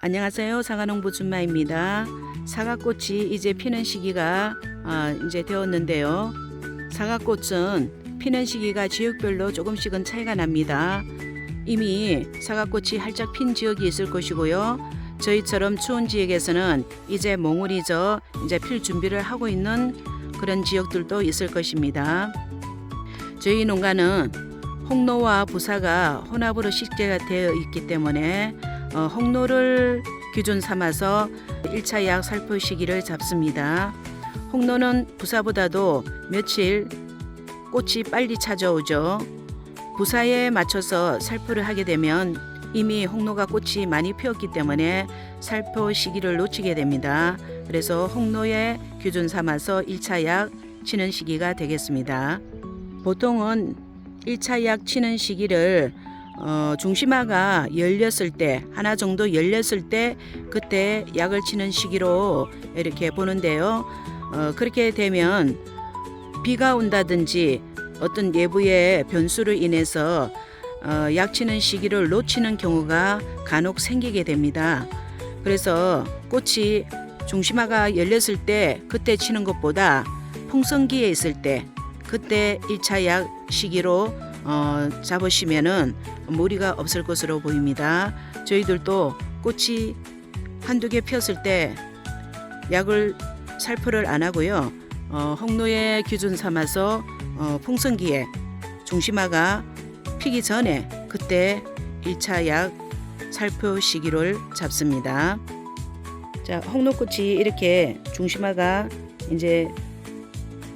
안녕하세요. 사과농 부 준마입니다. 사과꽃이 이제 피는 시기가 아, 이제 되었는데요. 사과꽃은 피는 시기가 지역별로 조금씩은 차이가 납니다. 이미 사과꽃이 활짝 핀 지역이 있을 것이고요. 저희처럼 추운 지역에서는 이제 몽울이 져 이제 필 준비를 하고 있는 그런 지역들도 있을 것입니다. 저희 농가는 홍로와 부사가 혼합으로 식재가 되어 있기 때문에 어, 홍로를 기준 삼아서 1차 약 살포 시기를 잡습니다. 홍로는 부사보다도 며칠 꽃이 빨리 찾아오죠. 부사에 맞춰서 살포를 하게 되면 이미 홍로가 꽃이 많이 피었기 때문에 살포 시기를 놓치게 됩니다. 그래서 홍로의 기준 삼아서 1차 약 치는 시기가 되겠습니다. 보통은 1차 약 치는 시기를 어, 중심화가 열렸을 때 하나 정도 열렸을 때 그때 약을 치는 시기로 이렇게 보는데요. 어, 그렇게 되면 비가 온다든지 어떤 예부의 변수로 인해서 어, 약 치는 시기를 놓치는 경우가 간혹 생기게 됩니다. 그래서 꽃이 중심화가 열렸을 때 그때 치는 것보다 풍성기에 있을 때 그때 1차 약 시기로 어, 잡으시면은 무리가 없을 것으로 보입니다. 저희들도 꽃이 한두 개 피었을 때 약을 살포를 안 하고요. 어, 홍로의 기준 삼아서 어, 풍성기에 중심화가 피기 전에 그때 1차 약 살포 시기를 잡습니다. 자, 홍로꽃이 이렇게 중심화가 이제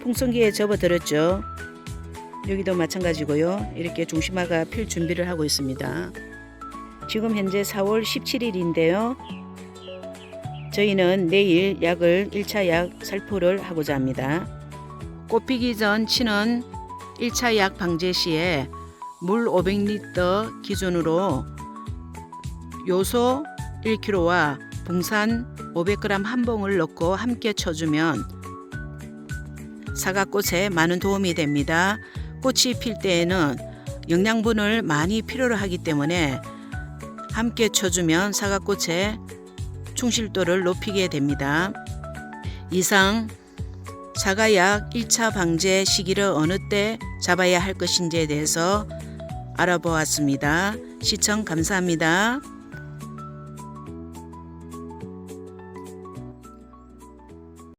풍성기에 접어들었죠. 여기도 마찬가지고요. 이렇게 중심화가 필 준비를 하고 있습니다. 지금 현재 4월 17일인데요. 저희는 내일 약을 1차 약 살포를 하고자 합니다. 꽃 피기 전 치는 1차 약 방제 시에 물 500리터 기준으로 요소 1kg와 붕산 500g 한 봉을 넣고 함께 쳐주면 사과꽃에 많은 도움이 됩니다. 꽃이 필 때에는 영양분을 많이 필요로 하기 때문에 함께 쳐주면 사과꽃의 충실도를 높이게 됩니다. 이상 사과약 1차 방제 시기를 어느 때 잡아야 할 것인지에 대해서 알아보았습니다. 시청 감사합니다.